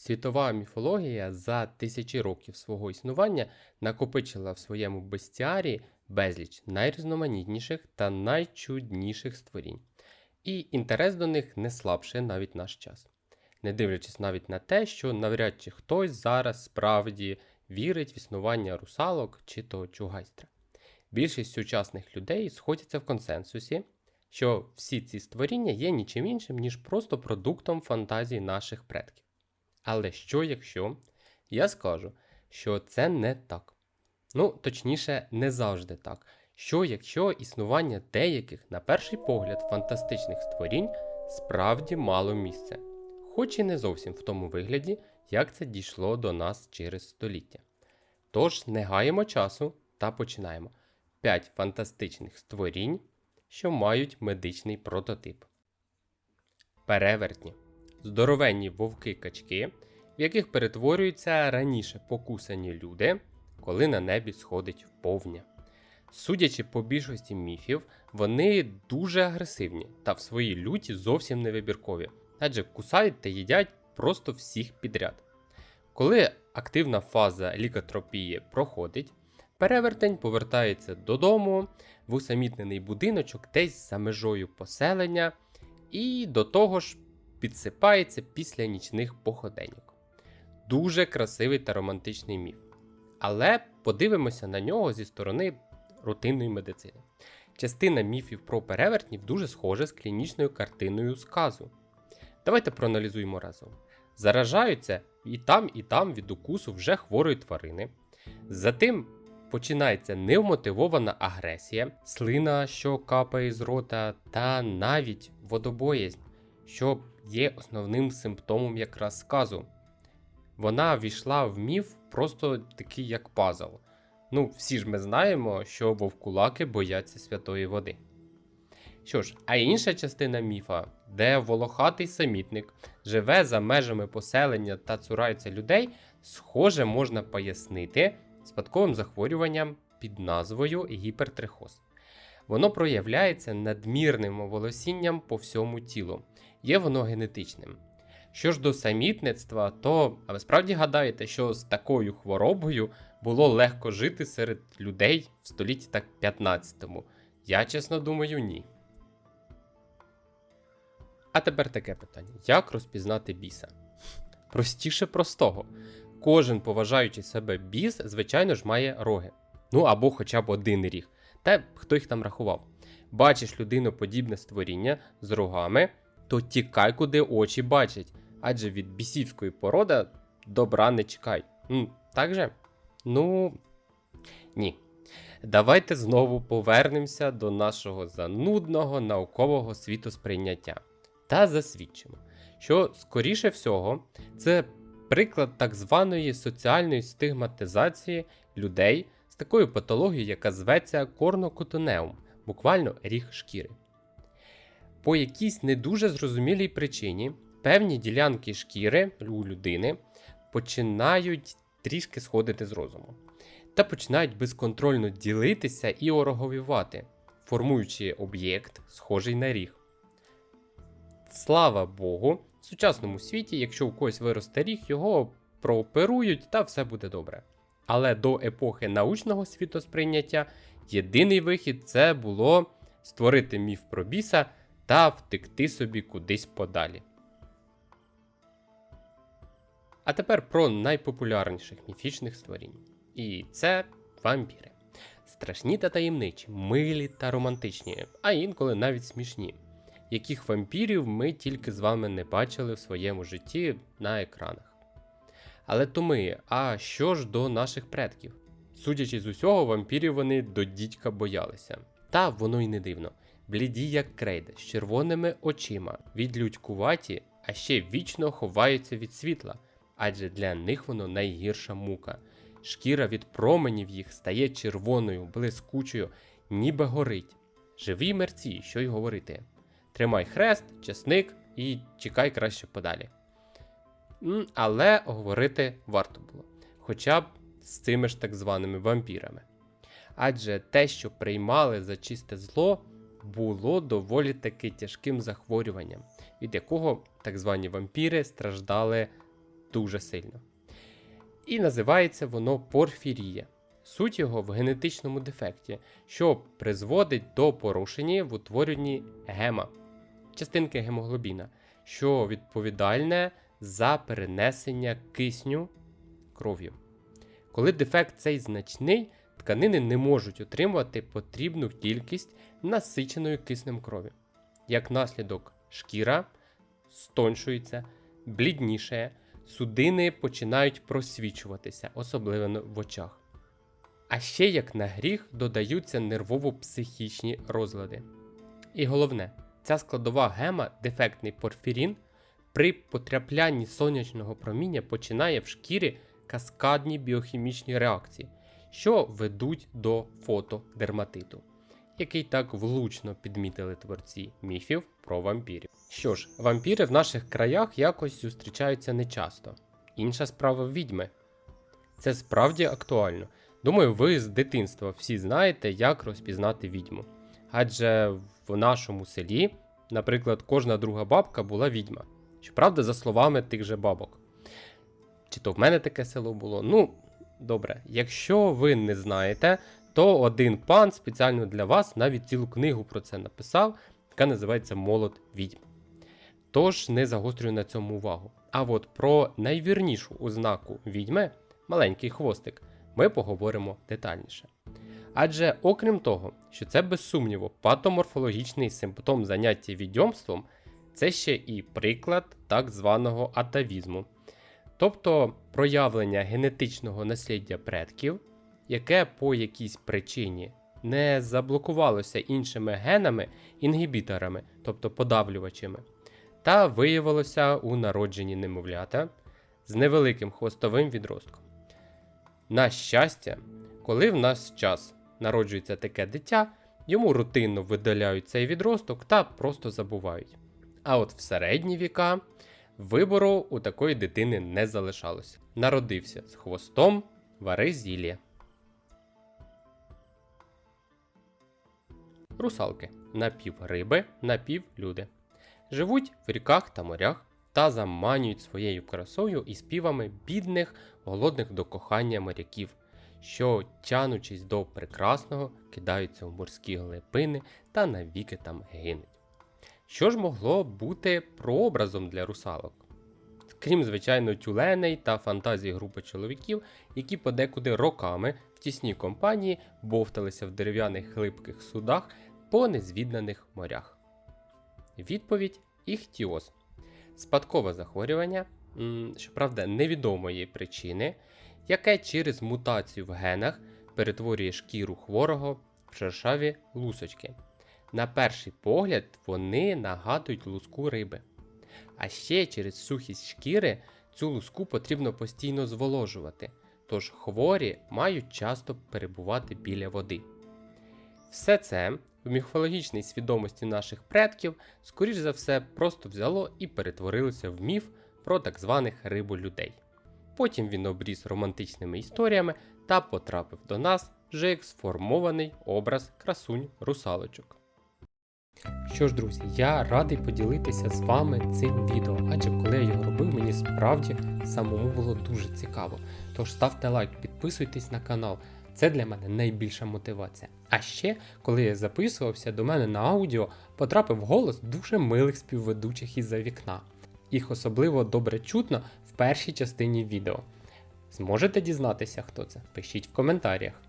Світова міфологія за тисячі років свого існування накопичила в своєму бестіарі безліч найрізноманітніших та найчудніших створінь. І інтерес до них не слабше навіть наш час. Не дивлячись навіть на те, що навряд чи хтось зараз справді вірить в існування русалок чи то чугайстра. Більшість сучасних людей сходяться в консенсусі, що всі ці створіння є нічим іншим, ніж просто продуктом фантазії наших предків. Але що якщо я скажу, що це не так? Ну, точніше, не завжди так. Що якщо існування деяких, на перший погляд, фантастичних створінь справді мало місця, хоч і не зовсім в тому вигляді, як це дійшло до нас через століття. Тож не гаємо часу та починаємо. 5 фантастичних створінь, що мають медичний прототип. Перевертні здоровенні вовки-качки, в яких перетворюються раніше покусані люди, коли на небі сходить повня. Судячи по більшості міфів, вони дуже агресивні та в своїй люті зовсім не вибіркові, адже кусають та їдять просто всіх підряд. Коли активна фаза лікотропії проходить, перевертень повертається додому в усамітнений будиночок десь за межою поселення, і до того ж підсипається після нічних походеньок. Дуже красивий та романтичний міф. Але подивимося на нього зі сторони рутинної медицини. Частина міфів про перевертнів дуже схожа з клінічною картиною сказу. Давайте проаналізуємо разом. Заражаються і там, і там від укусу вже хворої тварини. Затим починається невмотивована агресія, слина, що капає з рота, та навіть водобоязнь, що є основним симптомом якраз сказу. Вона війшла в міф просто такий як пазл. Ну, всі ж ми знаємо, що вовкулаки бояться святої води. Що ж, а інша частина міфа, де волохатий самітник живе за межами поселення та цурається людей, схоже можна пояснити спадковим захворюванням під назвою гіпертрихоз. Воно проявляється надмірним волосінням по всьому тілу. Є воно генетичним. Що ж до самітництва, то а ви справді гадаєте, що з такою хворобою було легко жити серед людей в столітті так 15-му? Я чесно думаю, ні. А тепер таке питання: як розпізнати біса? Простіше простого. Кожен поважаючий себе біс, звичайно ж, має роги. Ну або хоча б один ріг. Та хто їх там рахував. Бачиш людиноподібне створіння з рогами, то тікай, куди очі бачать, адже від бісівської породи добра не чекай. Ну, так же? Ну. Ні. Давайте знову повернемося до нашого занудного наукового світосприйняття та засвідчимо, що, скоріше всього, це приклад так званої соціальної стигматизації людей з такою патологією, яка зветься корнокотонеум, буквально ріг шкіри. По якійсь не дуже зрозумілій причині певні ділянки шкіри у людини починають трішки сходити з розуму та починають безконтрольно ділитися і ороговівати, формуючи об'єкт, схожий на ріг. Слава Богу, в сучасному світі, якщо у когось виросте ріг, його прооперують та все буде добре. Але до епохи научного світосприйняття єдиний вихід це було створити міф про біса та втекти собі кудись подалі. А тепер про найпопулярніших міфічних створінь. І це вампіри. Страшні та таємничі, милі та романтичні, а інколи навіть смішні. Яких вампірів ми тільки з вами не бачили в своєму житті на екранах. Але то ми, а що ж до наших предків? Судячи з усього, вампірів вони до дідька боялися. Та воно й не дивно. Бліді, як крейда, з червоними очима, відлюдькуваті, а ще вічно ховаються від світла, адже для них воно найгірша мука. Шкіра від променів їх стає червоною, блискучою, ніби горить. Живі мерці, що й говорити. Тримай хрест, чесник і чекай краще подалі. Але говорити варто було, хоча б з цими ж так званими вампірами. Адже те, що приймали за чисте зло, було доволі таки тяжким захворюванням, від якого так звані вампіри страждали дуже сильно. І називається воно порфірія. Суть його в генетичному дефекті, що призводить до порушення в утворенні гема, частинки гемоглобіна, що відповідальне за перенесення кисню кров'ю. Коли дефект цей значний, тканини не можуть отримувати потрібну кількість насиченої киснем крові. Як наслідок, шкіра стоншується, блідніше, судини починають просвічуватися, особливо в очах. А ще як на гріх додаються нервово-психічні розлади. І головне, ця складова гема, дефектний порфірін, при потраплянні сонячного проміння починає в шкірі каскадні біохімічні реакції, що ведуть до фотодерматиту, який так влучно підмітили творці міфів про вампірів. Що ж, вампіри в наших краях якось зустрічаються нечасто. Інша справа відьми. Це справді актуально. Думаю, ви з дитинства всі знаєте, як розпізнати відьму. Адже в нашому селі, наприклад, кожна друга бабка була відьма. Щоправда, за словами тих же бабок. Чи то в мене таке село було? Ну, добре, якщо ви не знаєте, то один пан спеціально для вас навіть цілу книгу про це написав, яка називається Молот відьм. Тож не загострюю на цьому увагу. А от про найвірнішу ознаку відьми, маленький хвостик, ми поговоримо детальніше. Адже, окрім того, що це без сумніву патоморфологічний симптом заняття відьомством, це ще і приклад так званого атавізму, тобто проявлення генетичного насліддя предків, яке по якійсь причині не заблокувалося іншими генами, інгібіторами, тобто подавлювачами, та виявилося у народженні немовлята з невеликим хвостовим відростком. На щастя, коли в нас час народжується таке дитя, йому рутинно видаляють цей відросток та просто забувають. А от в середні віка вибору у такої дитини не залишалося. Народився з хвостом, вари зілля. Русалки напів риби, напів люди. Живуть в ріках та морях та заманюють своєю красою і співами бідних, голодних до кохання моряків, що, тянучись до прекрасного, кидаються в морські глибини та навіки там гинуть. Що ж могло бути прообразом для русалок? Крім, звичайно, тюленей та фантазії групи чоловіків, які подекуди роками в тісній компанії бовталися в дерев'яних хлипких судах по незвіданих морях. Відповідь іхтіоз. Спадкове захворювання, щоправда, невідомої причини, яке через мутацію в генах перетворює шкіру хворого в шершаві лусочки. На перший погляд вони нагадують луску риби. А ще через сухість шкіри цю луску потрібно постійно зволожувати, тож хворі мають часто перебувати біля води. Все це в міфологічній свідомості наших предків, скоріш за все, просто взяло і перетворилося в міф про так званих риболюдей. Потім він обріз романтичними історіями та потрапив до нас вже як сформований образ красунь русалочок. Що ж, друзі, я радий поділитися з вами цим відео, адже коли я його робив, мені справді самому було дуже цікаво. Тож ставте лайк, підписуйтесь на канал. Це для мене найбільша мотивація. А ще, коли я записувався, до мене на аудіо потрапив голос дуже милих співведучих із-за вікна. Їх особливо добре чутно в першій частині відео. Зможете дізнатися, хто це? Пишіть в коментарях.